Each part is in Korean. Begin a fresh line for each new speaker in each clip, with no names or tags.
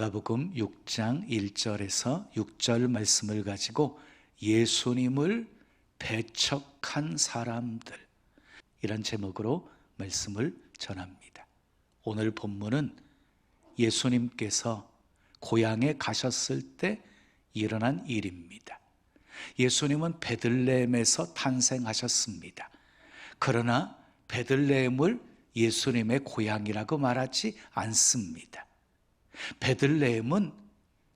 마가복음 6장 1절에서 6절 말씀을 가지고 예수님을 배척한 사람들 이런 제목으로 말씀을 전합니다. 오늘 본문은 예수님께서 고향에 가셨을 때 일어난 일입니다. 예수님은 베들레헴에서 탄생하셨습니다. 그러나 베들레헴을 예수님의 고향이라고 말하지 않습니다. 베들레헴은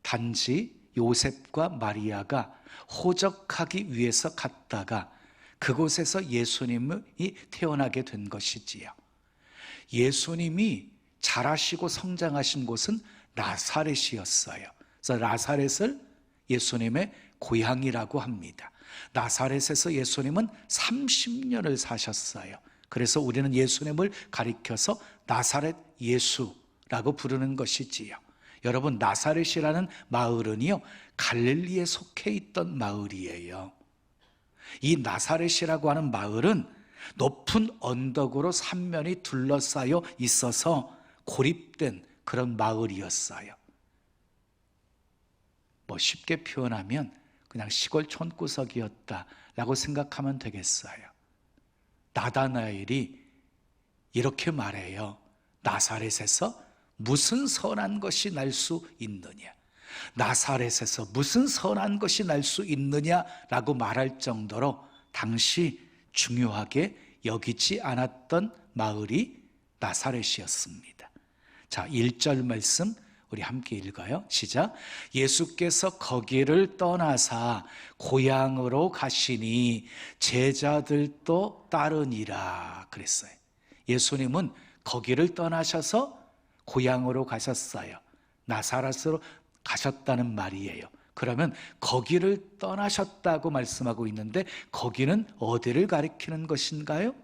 단지 요셉과 마리아가 호적하기 위해서 갔다가 그곳에서 예수님이 태어나게 된 것이지요. 예수님이 자라시고 성장하신 곳은 나사렛이었어요. 그래서 나사렛을 예수님의 고향이라고 합니다. 나사렛에서 예수님은 30년을 사셨어요. 그래서 우리는 예수님을 가리켜서 나사렛 예수 라고 부르는 것이지요. 여러분 나사렛이라는 마을은요 갈릴리에 속해 있던 마을이에요. 이 나사렛이라고 하는 마을은 높은 언덕으로 삼면이 둘러싸여 있어서 고립된 그런 마을이었어요. 뭐 쉽게 표현하면 그냥 시골 촌구석이었다라고 생각하면 되겠어요. 나다나엘이 이렇게 말해요. 나사렛에서 무슨 선한 것이 날 수 있느냐? 나사렛에서 무슨 선한 것이 날 수 있느냐라고 말할 정도로 당시 중요하게 여기지 않았던 마을이 나사렛이었습니다. 자, 1절 말씀 우리 함께 읽어요. 시작. 예수께서 거기를 떠나사 고향으로 가시니 제자들도 따르니라 그랬어요. 예수님은 거기를 떠나셔서 고향으로 가셨어요. 나사렛으로 가셨다는 말이에요. 그러면 거기를 떠나셨다고 말씀하고 있는데 거기는 어디를 가리키는 것인가요?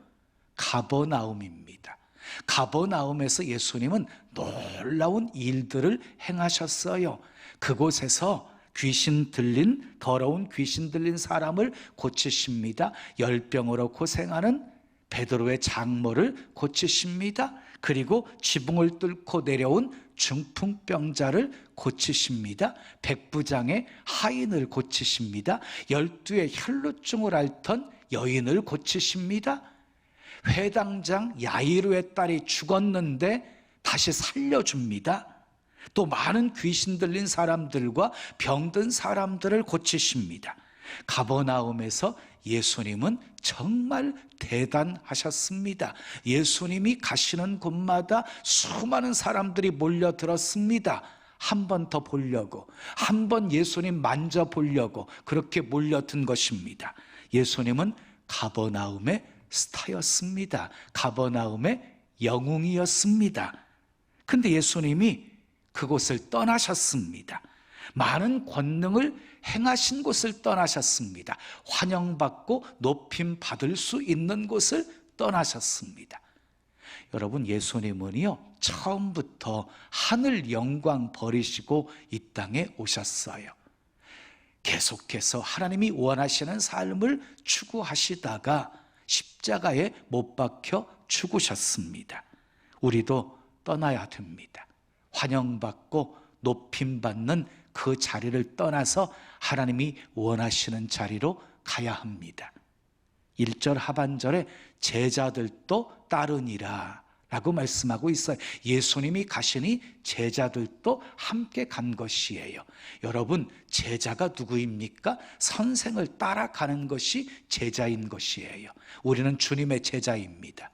가버나움입니다. 가버나움에서 예수님은 놀라운 일들을 행하셨어요. 그곳에서 귀신 들린 더러운 귀신 들린 사람을 고치십니다. 열병으로 고생하는 베드로의 장모를 고치십니다. 그리고 지붕을 뚫고 내려온 중풍병자를 고치십니다. 백부장의 하인을 고치십니다. 열두의 혈루증을 앓던 여인을 고치십니다. 회당장 야이루의 딸이 죽었는데 다시 살려줍니다. 또 많은 귀신 들린 사람들과 병든 사람들을 고치십니다. 가버나움에서 예수님은 정말 대단하셨습니다. 예수님이 가시는 곳마다 수많은 사람들이 몰려들었습니다. 한 번 더 보려고, 한 번 예수님 만져보려고 그렇게 몰려든 것입니다. 예수님은 가버나움의 스타였습니다. 가버나움의 영웅이었습니다. 근데 예수님이 그곳을 떠나셨습니다. 많은 권능을 행하신 곳을 떠나셨습니다. 환영받고 높임 받을 수 있는 곳을 떠나셨습니다. 여러분 예수님은요 처음부터 하늘 영광 버리시고 이 땅에 오셨어요. 계속해서 하나님이 원하시는 삶을 추구하시다가 십자가에 못 박혀 죽으셨습니다. 우리도 떠나야 됩니다. 환영받고 높임받는 그 자리를 떠나서 하나님이 원하시는 자리로 가야 합니다. 1절 하반절에 제자들도 따르니라 라고 말씀하고 있어요. 예수님이 가시니 제자들도 함께 간 것이에요. 여러분, 제자가 누구입니까? 선생을 따라가는 것이 제자인 것이에요. 우리는 주님의 제자입니다.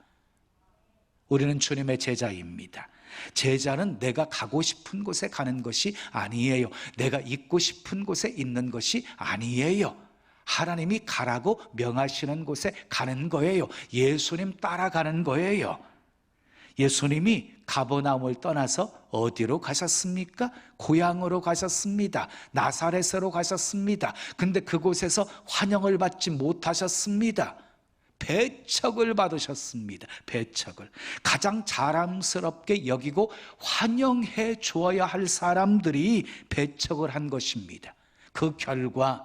우리는 주님의 제자입니다. 제자는 내가 가고 싶은 곳에 가는 것이 아니에요. 내가 있고 싶은 곳에 있는 것이 아니에요. 하나님이 가라고 명하시는 곳에 가는 거예요. 예수님 따라가는 거예요. 예수님이 가버나움을 떠나서 어디로 가셨습니까? 고향으로 가셨습니다. 나사렛으로 가셨습니다. 근데 그곳에서 환영을 받지 못하셨습니다. 배척을 받으셨습니다. 배척을. 가장 자랑스럽게 여기고 환영해 주어야 할 사람들이 배척을 한 것입니다. 그 결과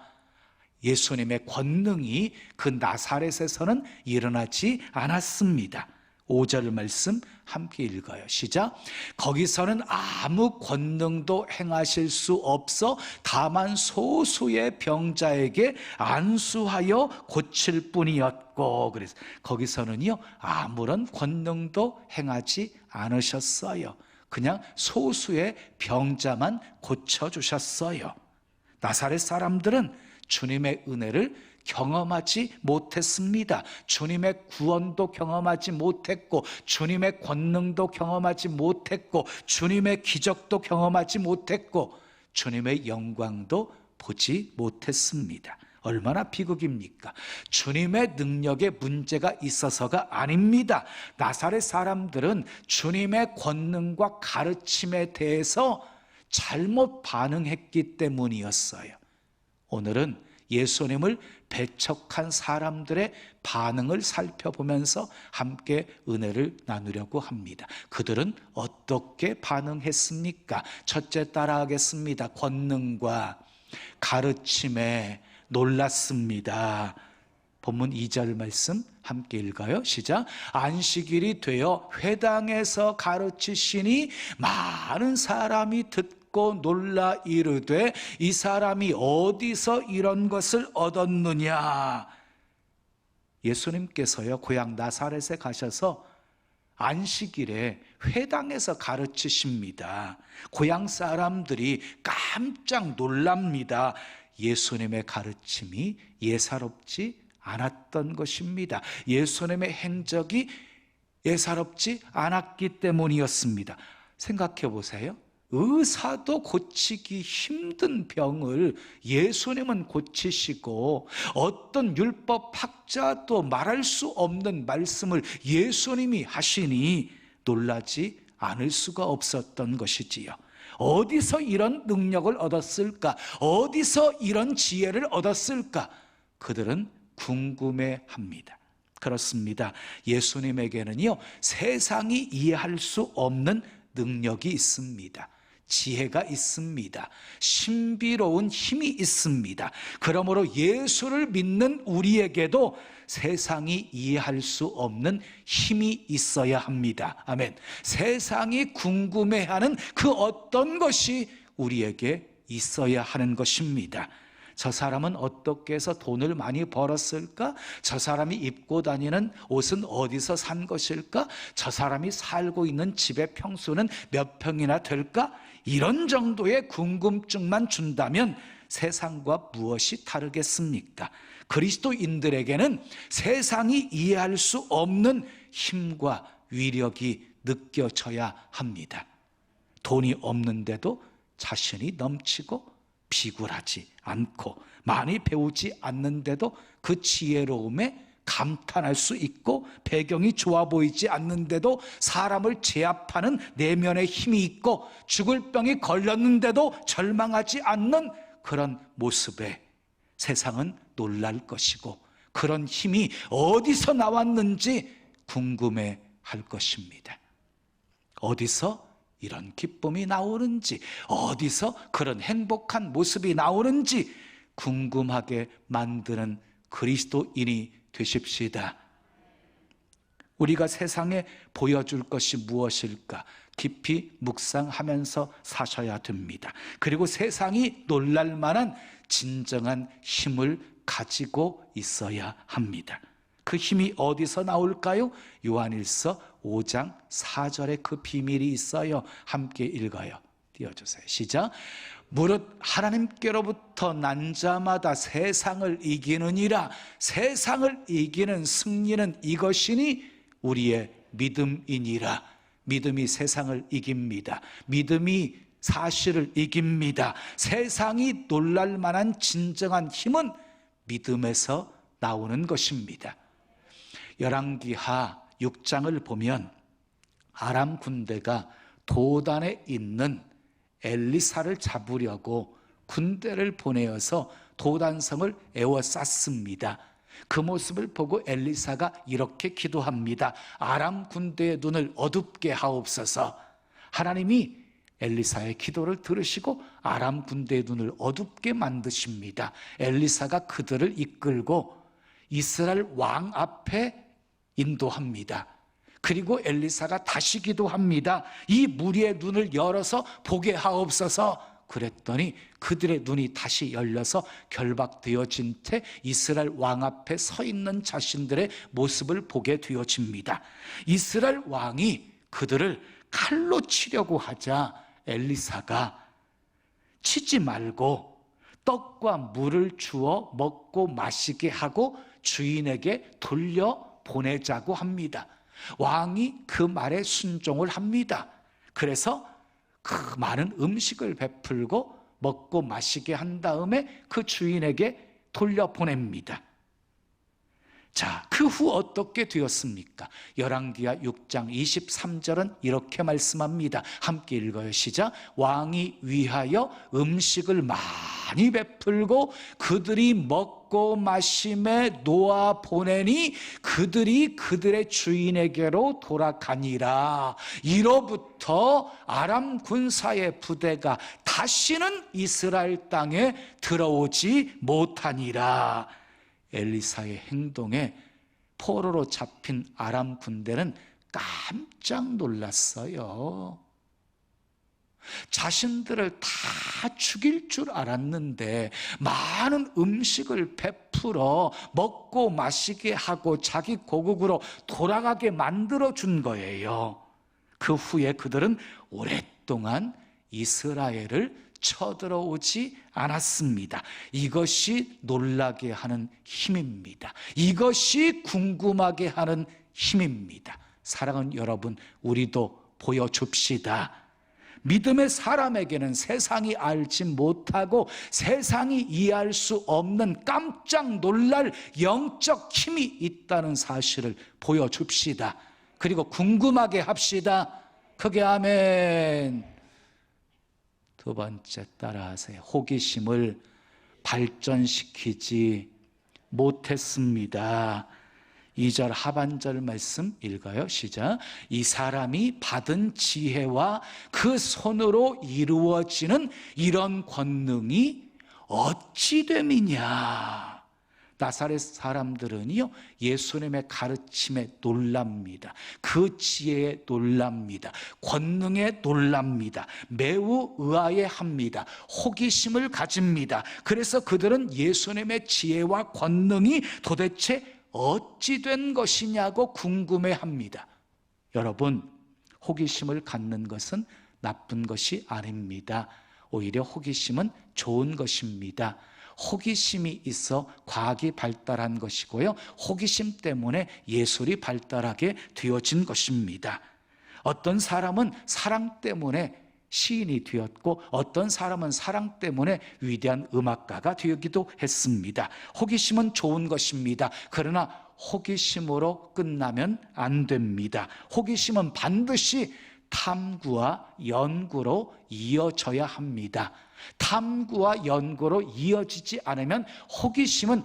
예수님의 권능이 그 나사렛에서는 일어나지 않았습니다. 5절 말씀 함께 읽어요. 시작. 거기서는 아무 권능도 행하실 수 없어 다만 소수의 병자에게 안수하여 고칠 뿐이었고 그래서 거기서는요 아무런 권능도 행하지 않으셨어요. 그냥 소수의 병자만 고쳐 주셨어요. 나사렛 사람들은 주님의 은혜를 경험하지 못했습니다. 주님의 구원도 경험하지 못했고, 주님의 권능도 경험하지 못했고, 주님의 기적도 경험하지 못했고, 주님의 영광도 보지 못했습니다. 얼마나 비극입니까? 주님의 능력에 문제가 있어서가 아닙니다. 나사렛 사람들은 주님의 권능과 가르침에 대해서 잘못 반응했기 때문이었어요. 오늘은 예수님을 배척한 사람들의 반응을 살펴보면서 함께 은혜를 나누려고 합니다. 그들은 어떻게 반응했습니까? 첫째 따라하겠습니다. 권능과 가르침에 놀랐습니다. 본문 2절 말씀 함께 읽어요. 시작. 안식일이 되어 회당에서 가르치시니 많은 사람이 듣고 놀라 이르되 이 사람이 어디서 이런 것을 얻었느냐? 예수님께서요 고향 나사렛에 가셔서 안식일에 회당에서 가르치십니다. 고향 사람들이 깜짝 놀랍니다. 예수님의 가르침이 예사롭지 않았던 것입니다. 예수님의 행적이 예사롭지 않았기 때문이었습니다. 생각해 보세요. 의사도 고치기 힘든 병을 예수님은 고치시고 어떤 율법 학자도 말할 수 없는 말씀을 예수님이 하시니 놀라지 않을 수가 없었던 것이지요. 어디서 이런 능력을 얻었을까? 어디서 이런 지혜를 얻었을까? 그들은 궁금해 합니다. 그렇습니다. 예수님에게는요, 세상이 이해할 수 없는 능력이 있습니다. 지혜가 있습니다. 신비로운 힘이 있습니다. 그러므로 예수를 믿는 우리에게도 세상이 이해할 수 없는 힘이 있어야 합니다. 아멘. 세상이 궁금해하는 그 어떤 것이 우리에게 있어야 하는 것입니다. 저 사람은 어떻게 해서 돈을 많이 벌었을까? 저 사람이 입고 다니는 옷은 어디서 산 것일까? 저 사람이 살고 있는 집의 평수는 몇 평이나 될까? 이런 정도의 궁금증만 준다면 세상과 무엇이 다르겠습니까? 그리스도인들에게는 세상이 이해할 수 없는 힘과 위력이 느껴져야 합니다. 돈이 없는데도 자신이 넘치고 비굴하지 않고 많이 배우지 않는데도 그 지혜로움에 감탄할 수 있고 배경이 좋아 보이지 않는데도 사람을 제압하는 내면의 힘이 있고 죽을 병이 걸렸는데도 절망하지 않는 그런 모습에 세상은 놀랄 것이고 그런 힘이 어디서 나왔는지 궁금해 할 것입니다. 어디서 이런 기쁨이 나오는지, 어디서 그런 행복한 모습이 나오는지 궁금하게 만드는 그리스도인이 되십시다. 우리가 세상에 보여줄 것이 무엇일까? 깊이 묵상하면서 사셔야 됩니다. 그리고 세상이 놀랄 만한 진정한 힘을 가지고 있어야 합니다. 그 힘이 어디서 나올까요? 요한일서 5장 4절에 그 비밀이 있어요. 함께 읽어요. 띄워주세요. 시작. 무릇 하나님께로부터 난 자마다 세상을 이기느니라. 세상을 이기는 승리는 이것이니 우리의 믿음이니라. 믿음이 세상을 이깁니다. 믿음이 사실을 이깁니다. 세상이 놀랄 만한 진정한 힘은 믿음에서 나오는 것입니다. 열왕기하 6장을 보면 아람 군대가 도단에 있는 엘리사를 잡으려고 군대를 보내어서 도단성을 에워쌌습니다. 그 모습을 보고 엘리사가 이렇게 기도합니다. 아람 군대의 눈을 어둡게 하옵소서. 하나님이 엘리사의 기도를 들으시고 아람 군대의 눈을 어둡게 만드십니다. 엘리사가 그들을 이끌고 이스라엘 왕 앞에 인도합니다. 그리고 엘리사가 다시 기도합니다. 이 무리의 눈을 열어서 보게 하옵소서. 그랬더니 그들의 눈이 다시 열려서 결박되어진 채 이스라엘 왕 앞에 서 있는 자신들의 모습을 보게 되어집니다. 이스라엘 왕이 그들을 칼로 치려고 하자 엘리사가 치지 말고 떡과 물을 주어 먹고 마시게 하고 주인에게 돌려 보내자고 합니다. 왕이 그 말에 순종을 합니다. 그래서 그 많은 음식을 베풀고 먹고 마시게 한 다음에 그 주인에게 돌려 보냅니다. 자, 그 후 어떻게 되었습니까? 열왕기하 6장 23절은 이렇게 말씀합니다. 함께 읽어요. 시작. 왕이 위하여 음식을 많이 베풀고 그들이 먹고 마심에 놓아 보내니 그들이 그들의 주인에게로 돌아가니라. 이로부터 아람 군사의 부대가 다시는 이스라엘 땅에 들어오지 못하니라. 엘리사의 행동에 포로로 잡힌 아람 군대는 깜짝 놀랐어요. 자신들을 다 죽일 줄 알았는데 많은 음식을 베풀어 먹고 마시게 하고 자기 고국으로 돌아가게 만들어 준 거예요. 그 후에 그들은 오랫동안 이스라엘을 쳐들어오지 않았습니다. 이것이 놀라게 하는 힘입니다. 이것이 궁금하게 하는 힘입니다. 사랑하는 여러분, 우리도 보여줍시다. 믿음의 사람에게는 세상이 알지 못하고 세상이 이해할 수 없는 깜짝 놀랄 영적 힘이 있다는 사실을 보여줍시다. 그리고 궁금하게 합시다. 크게 아멘. 두 번째 따라하세요. 호기심을 발전시키지 못했습니다. 2절 하반절 말씀 읽어요. 시작. 이 사람이 받은 지혜와 그 손으로 이루어지는 이런 권능이 어찌 됨이냐. 나사렛 사람들은요, 예수님의 가르침에 놀랍니다. 그 지혜에 놀랍니다. 권능에 놀랍니다. 매우 의아해 합니다. 호기심을 가집니다. 그래서 그들은 예수님의 지혜와 권능이 도대체 어찌 된 것이냐고 궁금해 합니다. 여러분, 호기심을 갖는 것은 나쁜 것이 아닙니다. 오히려 호기심은 좋은 것입니다. 호기심이 있어 과학이 발달한 것이고요. 호기심 때문에 예술이 발달하게 되어진 것입니다. 어떤 사람은 사랑 때문에 시인이 되었고 어떤 사람은 사랑 때문에 위대한 음악가가 되기도 했습니다. 호기심은 좋은 것입니다. 그러나 호기심으로 끝나면 안 됩니다. 호기심은 반드시 탐구와 연구로 이어져야 합니다. 탐구와 연구로 이어지지 않으면 호기심은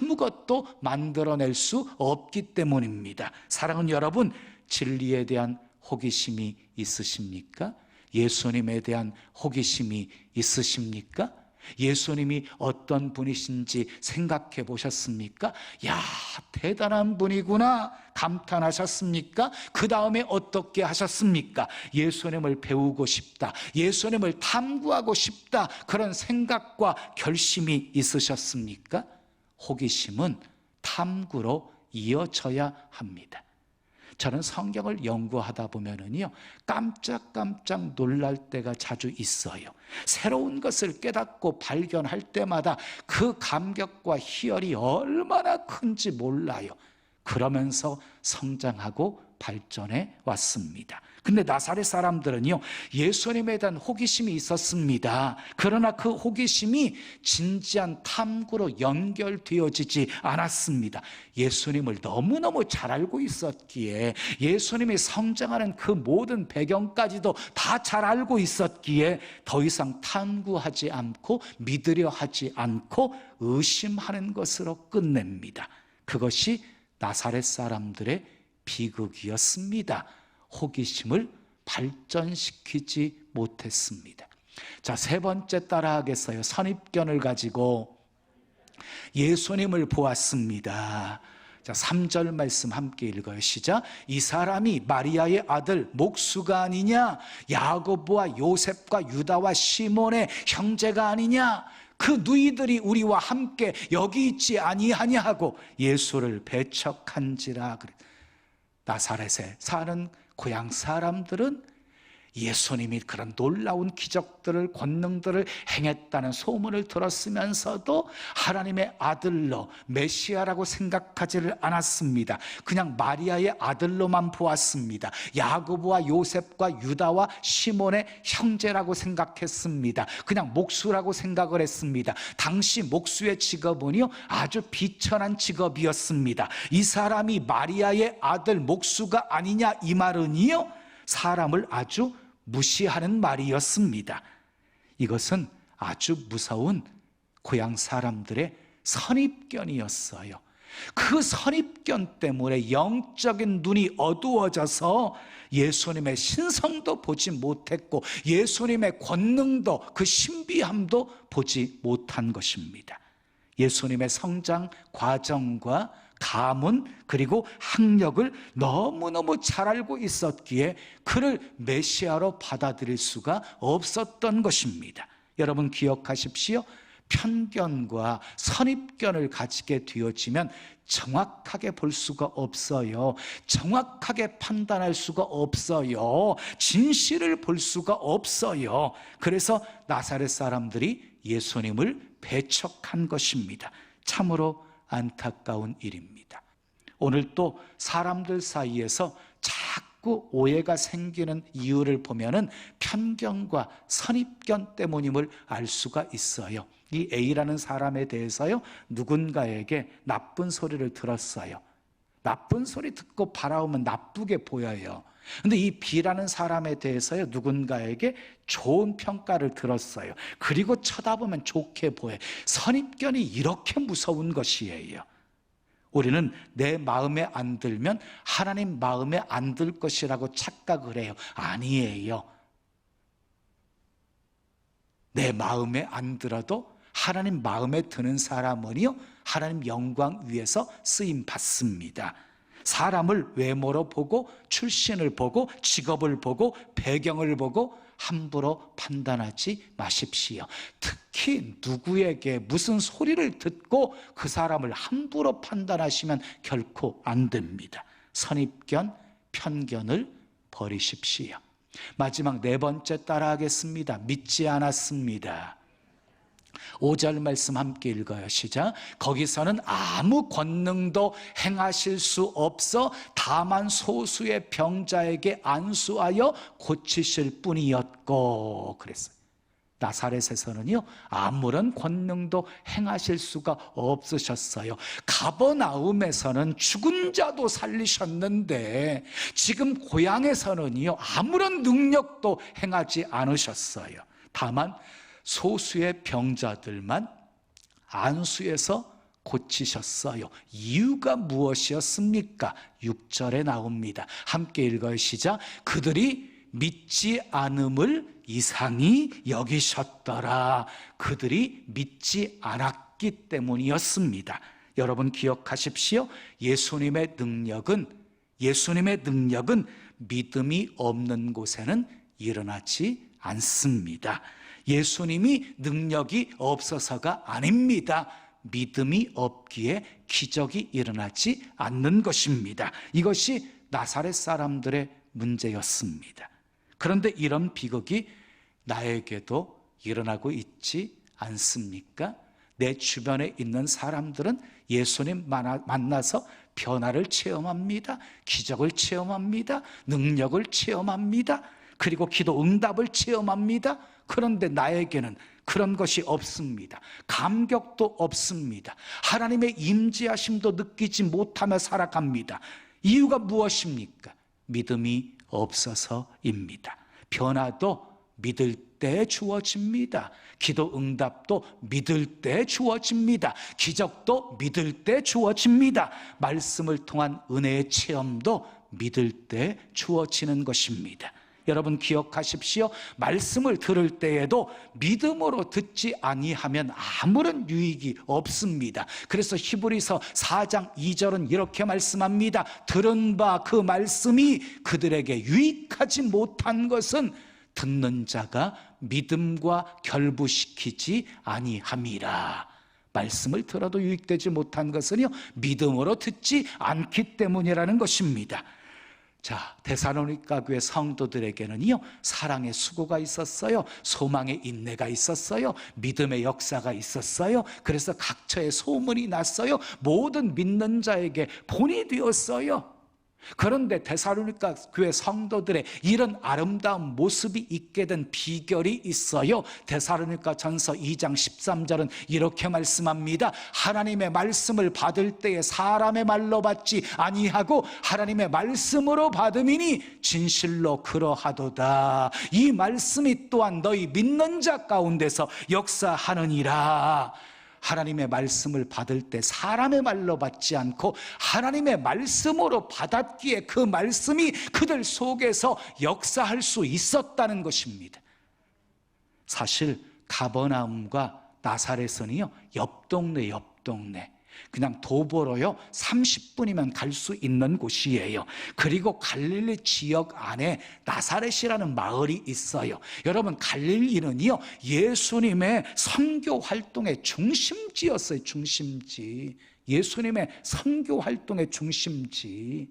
아무것도 만들어낼 수 없기 때문입니다. 사랑하는 여러분, 진리에 대한 호기심이 있으십니까? 예수님에 대한 호기심이 있으십니까? 예수님이 어떤 분이신지 생각해 보셨습니까? 야, 대단한 분이구나. 감탄하셨습니까? 그 다음에 어떻게 하셨습니까? 예수님을 배우고 싶다. 예수님을 탐구하고 싶다. 그런 생각과 결심이 있으셨습니까? 호기심은 탐구로 이어져야 합니다. 저는 성경을 연구하다 보면은요, 깜짝깜짝 놀랄 때가 자주 있어요. 새로운 것을 깨닫고 발견할 때마다 그 감격과 희열이 얼마나 큰지 몰라요. 그러면서 성장하고 발전해 왔습니다. 근데 나사렛 사람들은요, 예수님에 대한 호기심이 있었습니다. 그러나 그 호기심이 진지한 탐구로 연결되어지지 않았습니다. 예수님을 너무너무 잘 알고 있었기에, 예수님이 성장하는 그 모든 배경까지도 다 잘 알고 있었기에, 더 이상 탐구하지 않고, 믿으려 하지 않고, 의심하는 것으로 끝냅니다. 그것이 나사렛 사람들의 비극이었습니다. 호기심을 발전시키지 못했습니다. 자, 세 번째 따라 하겠어요. 선입견을 가지고 예수님을 보았습니다. 자, 3절 말씀 함께 읽어요. 시작. 이 사람이 마리아의 아들 목수가 아니냐? 야고보와 요셉과 유다와 시몬의 형제가 아니냐? 그 누이들이 우리와 함께 여기 있지 아니하냐 하고 예수를 배척한지라 그래. 나사렛에 사는 고향 사람들은 예수님이 그런 놀라운 기적들을 권능들을 행했다는 소문을 들었으면서도 하나님의 아들로 메시아라고 생각하지를 않았습니다. 그냥 마리아의 아들로만 보았습니다. 야고보와 요셉과 유다와 시몬의 형제라고 생각했습니다. 그냥 목수라고 생각을 했습니다. 당시 목수의 직업은요 아주 비천한 직업이었습니다. 이 사람이 마리아의 아들 목수가 아니냐 이 말은요 사람을 아주 무시하는 말이었습니다. 이것은 아주 무서운 고향 사람들의 선입견이었어요. 그 선입견 때문에 영적인 눈이 어두워져서 예수님의 신성도 보지 못했고 예수님의 권능도 그 신비함도 보지 못한 것입니다. 예수님의 성장 과정과 가문 그리고 학력을 너무너무 잘 알고 있었기에 그를 메시아로 받아들일 수가 없었던 것입니다. 여러분 기억하십시오. 편견과 선입견을 가지게 되어지면 정확하게 볼 수가 없어요. 정확하게 판단할 수가 없어요. 진실을 볼 수가 없어요. 그래서 나사렛 사람들이 예수님을 배척한 것입니다. 참으로 안타까운 일입니다. 오늘 또 사람들 사이에서 자꾸 오해가 생기는 이유를 보면은 편견과 선입견 때문임을 알 수가 있어요. 이 A라는 사람에 대해서요, 누군가에게 나쁜 소리를 들었어요. 나쁜 소리 듣고 바라보면 나쁘게 보여요. 근데 이 B라는 사람에 대해서요, 누군가에게 좋은 평가를 들었어요. 그리고 쳐다보면 좋게 보여. 선입견이 이렇게 무서운 것이에요. 우리는 내 마음에 안 들면 하나님 마음에 안 들 것이라고 착각을 해요. 아니에요. 내 마음에 안 들어도 하나님 마음에 드는 사람은요, 하나님 영광 위에서 쓰임 받습니다. 사람을 외모로 보고 출신을 보고 직업을 보고 배경을 보고 함부로 판단하지 마십시오. 특히 누구에게 무슨 소리를 듣고 그 사람을 함부로 판단하시면 결코 안 됩니다. 선입견, 편견을 버리십시오. 마지막 네 번째 따라하겠습니다. 믿지 않았습니다. 5절 말씀 함께 읽어요. 시작. 거기서는 아무 권능도 행하실 수 없어 다만 소수의 병자에게 안수하여 고치실 뿐이었고 그랬어요. 나사렛에서는요 아무런 권능도 행하실 수가 없으셨어요. 가버나움에서는 죽은 자도 살리셨는데 지금 고향에서는요 아무런 능력도 행하지 않으셨어요. 다만 소수의 병자들만 안수에서 고치셨어요. 이유가 무엇이었습니까? 6절에 나옵니다. 함께 읽어요. 시작. 그들이 믿지 않음을 이상히 여기셨더라. 그들이 믿지 않았기 때문이었습니다. 여러분 기억하십시오. 예수님의 능력은 예수님의 능력은 믿음이 없는 곳에는 일어나지 않습니다. 예수님이 능력이 없어서가 아닙니다. 믿음이 없기에 기적이 일어나지 않는 것입니다. 이것이 나사렛 사람들의 문제였습니다. 그런데 이런 비극이 나에게도 일어나고 있지 않습니까? 내 주변에 있는 사람들은 예수님 만나서 변화를 체험합니다. 기적을 체험합니다. 능력을 체험합니다. 그리고 기도 응답을 체험합니다. 그런데 나에게는 그런 것이 없습니다. 감격도 없습니다. 하나님의 임재하심도 느끼지 못하며 살아갑니다. 이유가 무엇입니까? 믿음이 없어서입니다. 변화도 믿을 때 주어집니다. 기도 응답도 믿을 때 주어집니다. 기적도 믿을 때 주어집니다. 말씀을 통한 은혜의 체험도 믿을 때 주어지는 것입니다. 여러분 기억하십시오. 말씀을 들을 때에도 믿음으로 듣지 아니하면 아무런 유익이 없습니다. 그래서 히브리서 4장 2절은 이렇게 말씀합니다. 들은 바 그 말씀이 그들에게 유익하지 못한 것은 듣는 자가 믿음과 결부시키지 아니함이라. 말씀을 들어도 유익되지 못한 것은요, 믿음으로 듣지 않기 때문이라는 것입니다. 자, 데살로니가 교회 성도들에게는요, 사랑의 수고가 있었어요. 소망의 인내가 있었어요. 믿음의 역사가 있었어요. 그래서 각처에 소문이 났어요. 모든 믿는 자에게 본이 되었어요. 그런데 데살로니가 교회 성도들의 이런 아름다운 모습이 있게 된 비결이 있어요. 데살로니가 전서 2장 13절은 이렇게 말씀합니다. 하나님의 말씀을 받을 때에 사람의 말로 받지 아니하고 하나님의 말씀으로 받음이니 진실로 그러하도다. 이 말씀이 또한 너희 믿는 자 가운데서 역사하느니라. 하나님의 말씀을 받을 때 사람의 말로 받지 않고 하나님의 말씀으로 받았기에 그 말씀이 그들 속에서 역사할 수 있었다는 것입니다. 사실 가버나움과 나사렛은요 옆 동네 옆 동네 그냥 도보로요 30분이면 갈 수 있는 곳이에요. 그리고 갈릴리 지역 안에 나사렛이라는 마을이 있어요. 여러분 갈릴리는요 예수님의 선교 활동의 중심지였어요. 중심지. 예수님의 선교 활동의 중심지.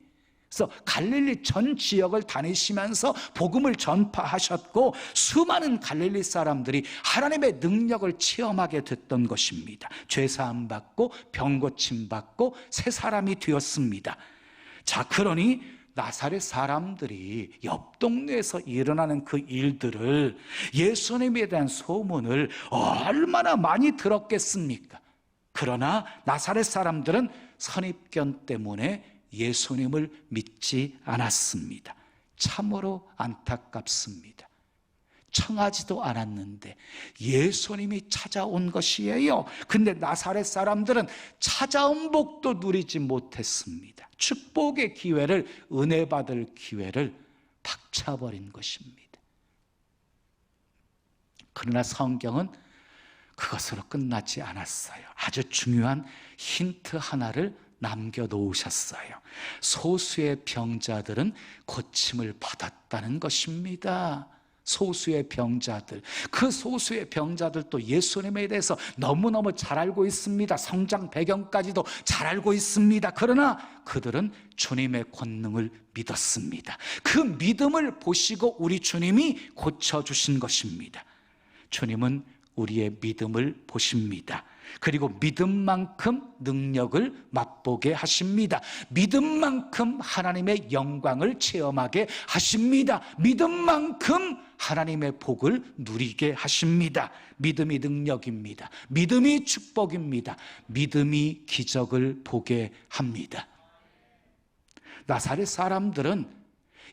그래서 갈릴리 전 지역을 다니시면서 복음을 전파하셨고 수많은 갈릴리 사람들이 하나님의 능력을 체험하게 됐던 것입니다. 죄 사함 받고 병 고침 받고 새 사람이 되었습니다. 자, 그러니 나사렛 사람들이 옆 동네에서 일어나는 그 일들을 예수님에 대한 소문을 얼마나 많이 들었겠습니까? 그러나 나사렛 사람들은 선입견 때문에 예수님을 믿지 않았습니다. 참으로 안타깝습니다. 청하지도 않았는데 예수님이 찾아온 것이에요. 근데 나사렛 사람들은 찾아온 복도 누리지 못했습니다. 축복의 기회를 은혜 받을 기회를 박차버린 것입니다. 그러나 성경은 그것으로 끝나지 않았어요. 아주 중요한 힌트 하나를 남겨놓으셨어요. 소수의 병자들은 고침을 받았다는 것입니다. 소수의 병자들. 그 소수의 병자들도 예수님에 대해서 너무너무 잘 알고 있습니다. 성장 배경까지도 잘 알고 있습니다. 그러나 그들은 주님의 권능을 믿었습니다. 그 믿음을 보시고 우리 주님이 고쳐주신 것입니다. 주님은 우리의 믿음을 보십니다. 그리고 믿음만큼 능력을 맛보게 하십니다. 믿음만큼 하나님의 영광을 체험하게 하십니다. 믿음만큼 하나님의 복을 누리게 하십니다. 믿음이 능력입니다. 믿음이 축복입니다. 믿음이 기적을 보게 합니다. 나사렛 사람들은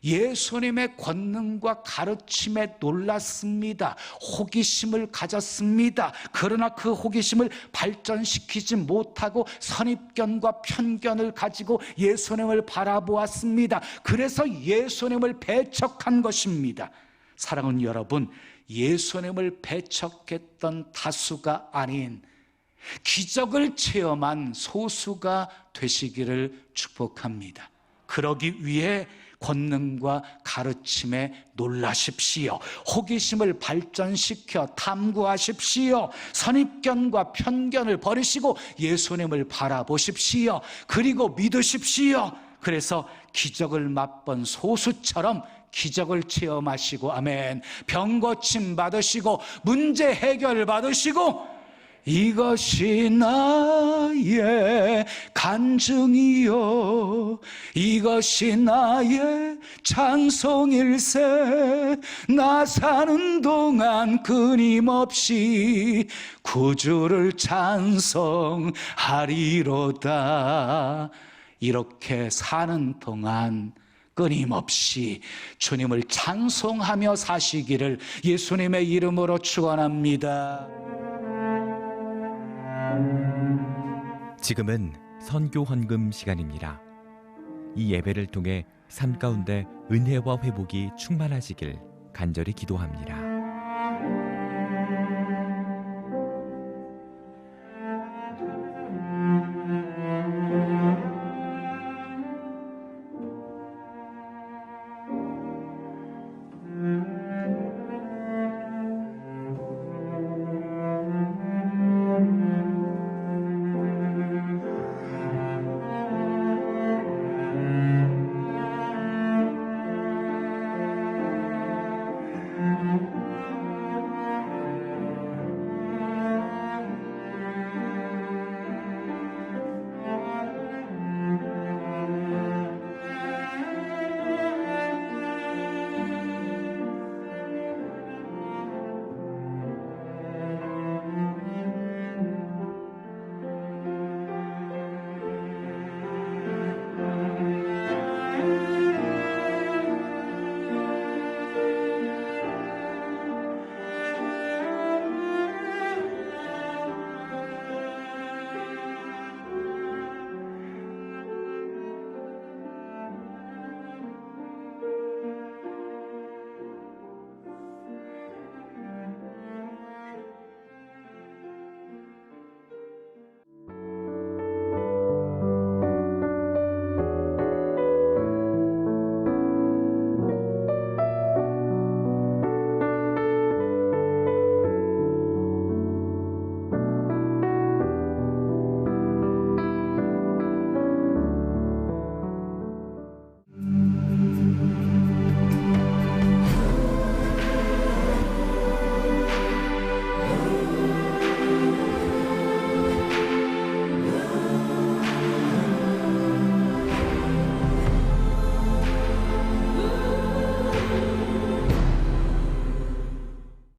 예수님의 권능과 가르침에 놀랐습니다. 호기심을 가졌습니다. 그러나 그 호기심을 발전시키지 못하고 선입견과 편견을 가지고 예수님을 바라보았습니다. 그래서 예수님을 배척한 것입니다. 사랑하는 여러분, 예수님을 배척했던 다수가 아닌 기적을 체험한 소수가 되시기를 축복합니다. 그러기 위해 권능과 가르침에 놀라십시오. 호기심을 발전시켜 탐구하십시오. 선입견과 편견을 버리시고 예수님을 바라보십시오. 그리고 믿으십시오. 그래서 기적을 맛본 소수처럼 기적을 체험하시고 아멘. 병 고침 받으시고 문제 해결 받으시고 이것이 나의 간증이요. 이것이 나의 찬송일세. 나 사는 동안 끊임없이 구주를 찬송하리로다. 이렇게 사는 동안 끊임없이 주님을 찬송하며 사시기를 예수님의 이름으로 축원합니다.
지금은 선교 헌금 시간입니다. 이 예배를 통해 삶 가운데 은혜와 회복이 충만하시길 간절히 기도합니다.